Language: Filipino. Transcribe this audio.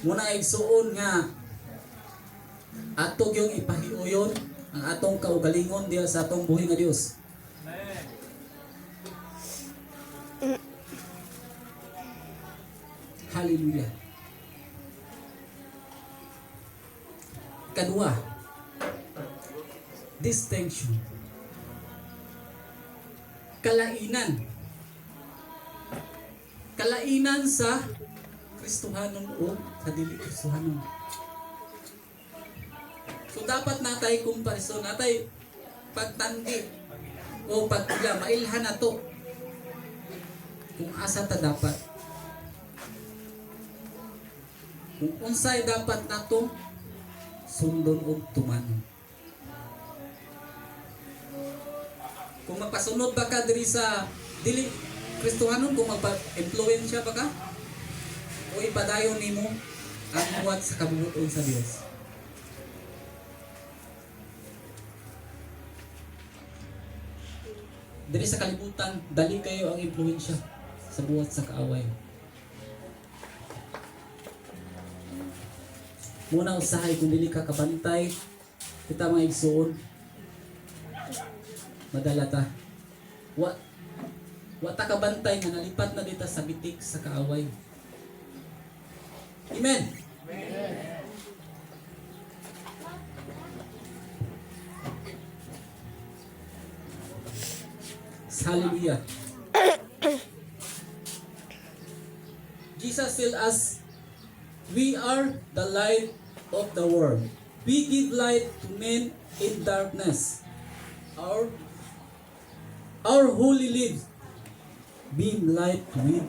muna igsuon nga atog yung ipahiuyon ang atong kaugalingon diya sa atong buhi nga Dios. Hallelujah. Kadua, distinction. Kalainan. Kalainan sa Kristohanon o sa dili Kristohanon. So dapat natay komparison, natay pagtandi o pagpila, mailhan na to kung asa ta dapat. Kung unsay dapat nato sundon og tumanon. Kung magpasunod ba ka diri sa dili Kristohanon kung magpa-impluwensya ba ka o ipadayon nimo ang muwat sa kabubuton sa Dios. Diri sa kalibutan, dali kayo ang impluwensya sa buhat sa kaaway. Muna usahay kung dili ka kabantay, kita mga igsuon, madala ta. Wa, wa ta kabantay nga nalipat na dita sa bitik sa kaaway. Amen. Hallelujah. Jesus tell us, we are the light of the world. We give light to men in darkness. Our our holy lives beam light with